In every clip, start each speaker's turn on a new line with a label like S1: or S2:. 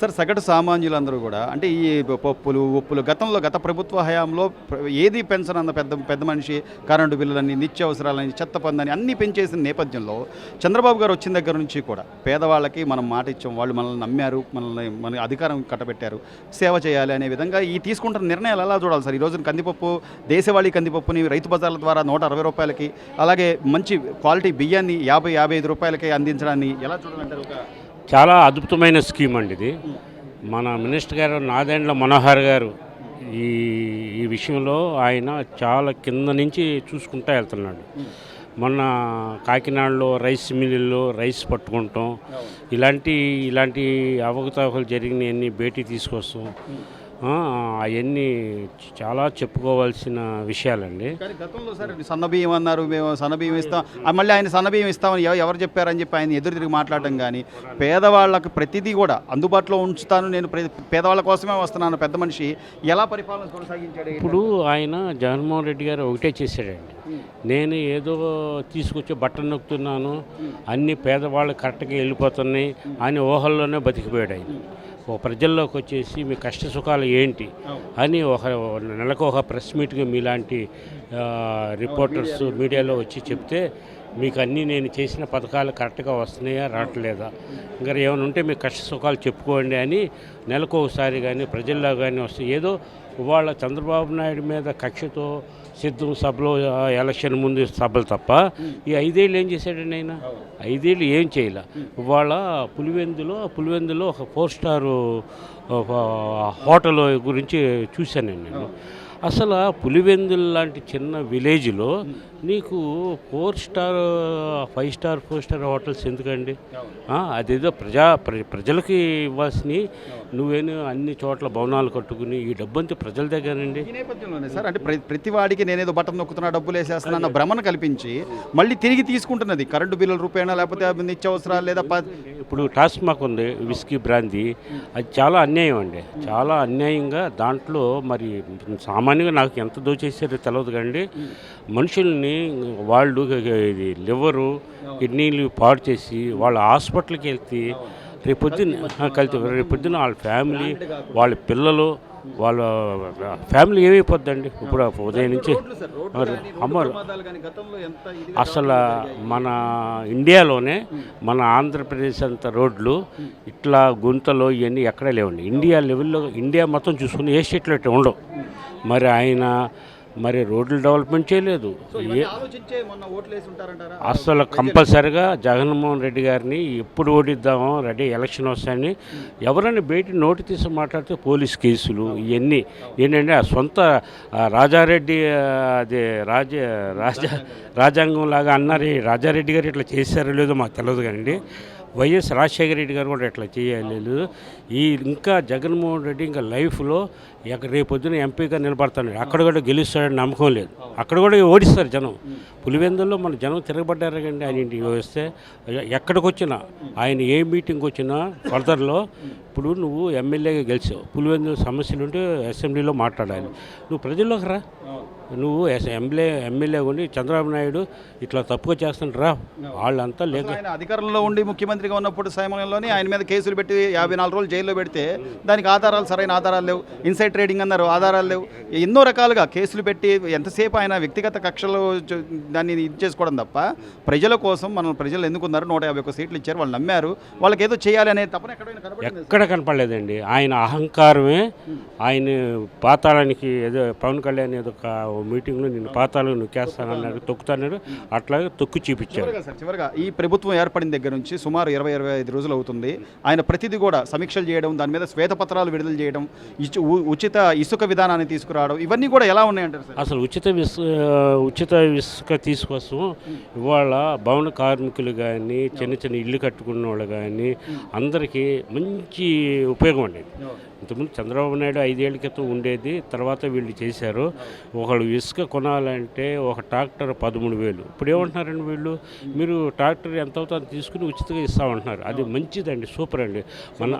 S1: Sir సగటు సామాన్యులందరూ కూడా అంటే ఈ పప్పులు ఉప్పులు గతంలో గత ప్రభుత్వ హయాంలో ఏది పెన్షన్ అన్న పెద్ద పెద్ద మనిషి కరెంటు బిల్లులని నిత్యావసరాలని చెత్త పందని అన్నీ పెంచేసిన నేపథ్యంలో చంద్రబాబు గారు వచ్చిన దగ్గర నుంచి కూడా పేదవాళ్ళకి మనం మాట ఇచ్చాం వాళ్ళు మనల్ని నమ్మారు మనల్ని మన అధికారం కట్టబెట్టారు సేవ చేయాలి అనే విధంగా ఈ తీసుకుంటున్న నిర్ణయాలు ఎలా చూడాలి సార్? ఈరోజు కందిపప్పు దేశవాళీ కందిపప్పుని రైతు బజార్ల ద్వారా నూట అరవై రూపాయలకి అలాగే మంచి క్వాలిటీ బియ్యాన్ని యాభై యాభై ఐదు రూపాయలకి అందించడాన్ని ఎలా చూడాలంటారు ఒక
S2: చాలా అద్భుతమైన స్కీమ్ అండి ఇది. మన మినిస్టర్ గారు నాదెండ్ల మనోహర్ గారు ఈ ఈ విషయంలో ఆయన చాలా కింద నుంచి చూసుకుంటూ వెళ్తున్నాడు. మొన్న కాకినాడలో రైస్ మిల్లుల్లో రైస్ పట్టుకుంటాం. ఇలాంటి ఇలాంటి అవకతవకలు జరిగినవన్నీ భేటీ తీసుకొస్తాం. అవన్నీ చాలా చెప్పుకోవాల్సిన విషయాలండి.
S1: కానీ గతంలో సార్ సన్న బియ్యం అన్నారు మేము సన్న బియ్యం ఇస్తాం మళ్ళీ ఆయన సన్న బియ్యం ఇస్తామని ఎవ- ఎవరు చెప్పారని చెప్పి ఆయన ఎదురు తిరిగి మాట్లాడటం కానీ పేదవాళ్ళకు ప్రతిదీ కూడా అందుబాటులో ఉంచుతాను నేను ప్రే- పేదవాళ్ళ కోసమే వస్తున్నాను. పెద్ద మనిషి ఎలా పరిపాలన కొనసాగించాడు
S2: ఇప్పుడు ఆయన జగన్మోహన్ రెడ్డి గారు ఒకటే చేశాడండి. నేను ఏదో తీసుకొచ్చి బట్టలు నొక్కుతున్నాను అన్ని పేదవాళ్ళు కరెక్ట్గా వెళ్ళిపోతున్నాయి అని ఊహల్లోనే బతికిపోయాడు ఆయన. ప్రజల్లోకి వచ్చేసి మీ కష్ట సుఖాలు ఏంటి అని ఒక నెలకు ఒక ప్రెస్ మీట్గా మీలాంటి రిపోర్టర్స్ మీడియాలో వచ్చి చెప్తే మీకు అన్నీ నేను చేసిన పథకాలు కరెక్ట్గా వస్తున్నాయా రావట్లేదా? ఇంకా ఏమైనా ఉంటే మీ కష్ట సుఖాలు చెప్పుకోండి అని నెలకు ఒకసారి కానీ ప్రజల్లో కానీ వస్తే ఏదో ఇవాళ చంద్రబాబు నాయుడు మీద కక్షతో సిద్ధం సభలో ఎలక్షన్ ముందు సభలు తప్ప ఈ ఐదేళ్ళు ఏం చేశాడండి ఆయన ఐదేళ్ళు ఏం చేయలే. ఇవాళ పులివెందులో పులివెందులో ఒక ఫోర్ స్టార్ హోటల్ గురించి చూశాను నేను. అసలు పులివెందులు లాంటి చిన్న విలేజ్లో నీకు four star five star four star hotels ఎందుకండి? అదేదో ప్రజా ప్ర- ప్రజలకి ఇవ్వాల్సినవి నువ్వేను అన్ని చోట్ల భవనాలు కట్టుకుని ఈ డబ్బంతా ప్రజల దగ్గరండి
S1: సార్ అంటే ప్రతి ప్రతి వాడికి నేనేదో బటన్ నొక్కుతున్నా డబ్బులు వేసేస్తున్నా అన్న భ్రమను కల్పించి మళ్ళీ తిరిగి తీసుకుంటున్నది. కరెంటు బిల్లుల రూపేణా లేకపోతే నిత్యావసరాలు లేదా
S2: ఇప్పుడు టాస్మాక్ ఉంది విస్కీ బ్రాందీ అది చాలా అన్యాయం అండి. చాలా అన్యాయంగా దాంట్లో మరి సామాన్యంగా నాకు ఎంత దోచేసారో తెలియదు కండి మనుషుల్ని వాళ్ళు ఇది లివరు కిడ్నీలు పాడు చేసి వాళ్ళ హాస్పిటల్కి వెళ్తే రేపొద్దున కలిసి పొద్దున్న వాళ్ళ ఫ్యామిలీ వాళ్ళ పిల్లలు వాళ్ళ ఫ్యామిలీ ఏమైపోద్దండి? ఇప్పుడు ఉదయం నుంచి మరి అమ్మరు అసలు మన ఇండియాలోనే మన ఆంధ్రప్రదేశ్ అంత రోడ్లు ఇట్లా గుంతలు ఇవన్నీ ఎక్కడా లేవండి. ఇండియా లెవెల్లో ఇండియా మొత్తం చూసుకుని ఏ స్టేట్లో ఇట్లా ఉండవు. మరి ఆయన మరి రోడ్లు డెవలప్మెంట్ చేయలేదు. అసలు కంపల్సరిగా జగన్మోహన్ రెడ్డి గారిని ఎప్పుడు ఓడిద్దామో రెడీ ఎలక్షన్ వస్తాయని ఎవరైనా బయట నోటి తీసి మాట్లాడితే పోలీస్ కేసులు ఇవన్నీ ఏంటంటే ఆ సొంత రాజారెడ్డి అదే రాజ రాజా రాజ్యాంగం లాగా అన్నారు రాజారెడ్డి గారు ఇట్లా చేశారో లేదో మాకు తెలియదు కానీ వైఎస్ రాజశేఖర రెడ్డి గారు కూడా ఇట్లా చేయలేదు. ఈ ఇంకా జగన్మోహన్ రెడ్డి ఇంకా లైఫ్లో ఎక్కడ రేపొద్దున ఎంపీగా నిలబడతాడు. అక్కడ కూడా గెలుస్తాడని నమ్మకం లేదు. అక్కడ కూడా ఓడిస్తారు జనం. పులివెందుల్లో మన జనం తిరగబడ్డారు కండి ఆయన ఇంటికి వస్తే. ఎక్కడికి వచ్చినా ఆయన ఏ మీటింగ్కి వచ్చినా ఫర్దర్లో ఇప్పుడు నువ్వు ఎమ్మెల్యేగా గెలిచావు. పులివెందుల సమస్యలు ఉంటే అసెంబ్లీలో మాట్లాడాలి. నువ్వు ప్రజల్లోకి రా. నువ్వు ఎస్- ఎమ్మెల్యే ఎమ్మెల్యే ఉండి చంద్రబాబు నాయుడు ఇట్లా తప్పుగా చేస్తుంటారా వాళ్ళంతా లేక
S1: ఆయన అధికారంలో ఉండి ముఖ్యమంత్రిగా ఉన్నప్పుడు సమయంలోనే ఆయన మీద కేసులు పెట్టి యాభై నాలుగు రోజులు జైల్లో పెడితే దానికి ఆధారాలు సరైన ఆధారాలు లేవు. ఇన్సైడ్ ట్రేడింగ్ అన్నారు ఆధారాలు లేవు. ఎన్నో రకాలుగా కేసులు పెట్టి ఎంతసేపు ఆయన వ్యక్తిగత కక్షలు దాన్ని ఇది చేసుకోవడం తప్ప ప్రజల కోసం మనం ప్రజలు ఎందుకున్నారు? నూట యాభై ఒక్క సీట్లు ఇచ్చారు వాళ్ళు నమ్మారు. వాళ్ళకి ఏదో చేయాలి అనే కనపడింది
S2: ఎక్కడ కనపడలేదండి. ఆయన అహంకారమే. ఆయన పాతాళానికి ఏదో పవన్ కళ్యాణ్ ఏదో మీటింగ్లో నేను పాతాళం నొక్కేస్తానన్నాడు తొక్కుతాన్నాడు అట్లాగే తొక్కు చూపించాడు.
S1: చివరగా ఈ ప్రభుత్వం ఏర్పడిన దగ్గర నుంచి సుమారు ఇరవై ఇరవై ఐదు రోజులు అవుతుంది. ఆయన ప్రతిదీ కూడా సమీక్షలు చేయడం దాని మీద శ్వేతపత్రాలు విడుదల చేయడం ఉచిత ఇసుక విధానాన్ని తీసుకురావడం ఇవన్నీ కూడా ఎలా ఉన్నాయంటారు
S2: అసలు ఉచిత ఉచిత ఇసుక తీసుకొస్తాం ఇవాళ భవన కార్మికులు కానీ చిన్న చిన్న ఇల్లు కట్టుకున్న వాళ్ళు కానీ అందరికీ మంచి ఉపయోగం అండి. ఇంతకుముందు చంద్రబాబు నాయుడు ఐదేళ్ళ క్రితం ఉండేది తర్వాత వీళ్ళు చేశారు. ఒకళ్ళు ఇసుక కొనాలంటే ఒక ట్రాక్టర్ పదమూడు వేలు. ఇప్పుడు ఏమంటున్నారండి వీళ్ళు? మీరు ట్రాక్టర్ ఎంత అవుతుందో తీసుకుని ఉచితంగా ఇస్తామంటున్నారు. అది మంచిదండి సూపర్ అండి. మన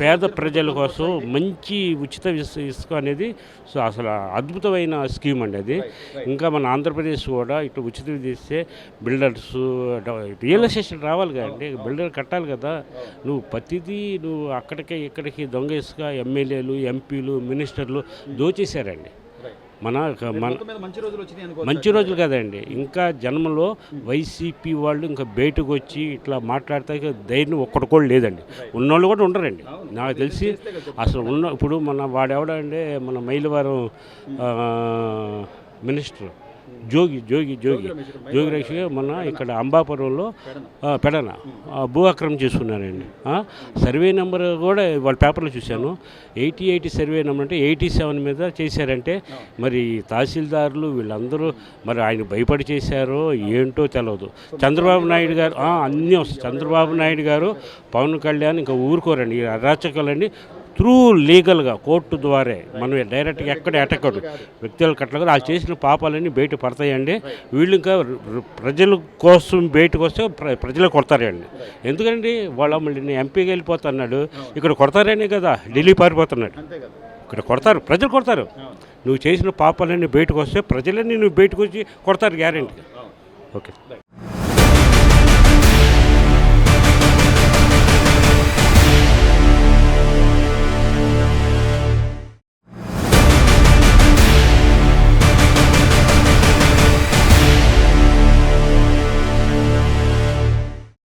S2: పేద ప్రజల కోసం మంచి ఉచిత ఇసు- ఇసుక అనేది సో అసలు అద్భుతమైన స్కీమ్ అండి అది. ఇంకా మన ఆంధ్రప్రదేశ్ కూడా ఇటు ఉచితం తీస్తే బిల్డర్స్ రియల్ ఎస్టేషన్ రావాలి కదండి. బిల్డర్ కట్టాలి కదా. నువ్వు ప్రతిదీ నువ్వు అక్కడికి ఇక్కడికి దొంగ ఇసుక ఎమ్మెల్యేలు ఎంపీలు మినిస్టర్లు దోచేశారండి. మన మన
S1: మంచి రోజులు
S2: కదండి. ఇంకా జన్మలో వైసీపీ వాళ్ళు ఇంకా బయటకు వచ్చి ఇట్లా మాట్లాడితే ధైర్యం ఒక్కటి కూడా లేదండి. ఉన్నోళ్ళు కూడా ఉండరండి. నాకు తెలిసి అసలు ఉన్న ఇప్పుడు మన వాడెవడంటే మన మైలవరం మినిస్టర్. జోగి జోగి జోగి. జోగి రక్ష మన ఇక్కడ అంబాపురంలో పెడన. భూ ఆక్రమణ చేసుకున్నారండి సర్వే నెంబర్ కూడా వాళ్ళ పేపర్లో చూశాను. ఎయిటీ ఎయిటీ సర్వే నెంబర్ అంటే ఎయిటీ సెవెన్ మీద చేశారంటే మరి తహసీల్దారులు వీళ్ళందరూ మరి ఆయన భయపడి చేశారో ఏంటో తెలియదు చంద్రబాబు నాయుడు గారు అన్నీ వస్తాయి. చంద్రబాబు నాయుడు గారు పవన్ కళ్యాణ్ ఇంకా ఊరుకోరండి. అరాచకాలన్నీ త్రూ లీగల్గా కోర్టు ద్వారే మనం డైరెక్ట్గా ఎక్కడ ఎటకడు వ్యక్తులు కట్టలేదు వాళ్ళు చేసిన పాపాలన్నీ బయట పడతాయండి. వీళ్ళు ఇంకా ప్రజల కోసం బయటకు వస్తే ప్ర- ప్రజలు కొడతారండి. ఎందుకండి వాళ్ళ మళ్ళీ ఎంపీకి వెళ్ళిపోతున్నాడు. ఇక్కడ కొడతారనే కదా ఢిల్లీ పారిపోతున్నాడు. ఇక్కడ కొడతారు ప్రజలు కొడతారు. నువ్వు చేసిన పాపాలన్నీ బయటకు వస్తే ప్రజలన్నీ నువ్వు బయటకు వచ్చి కొడతారు గ్యారెంటీ. ఓకే.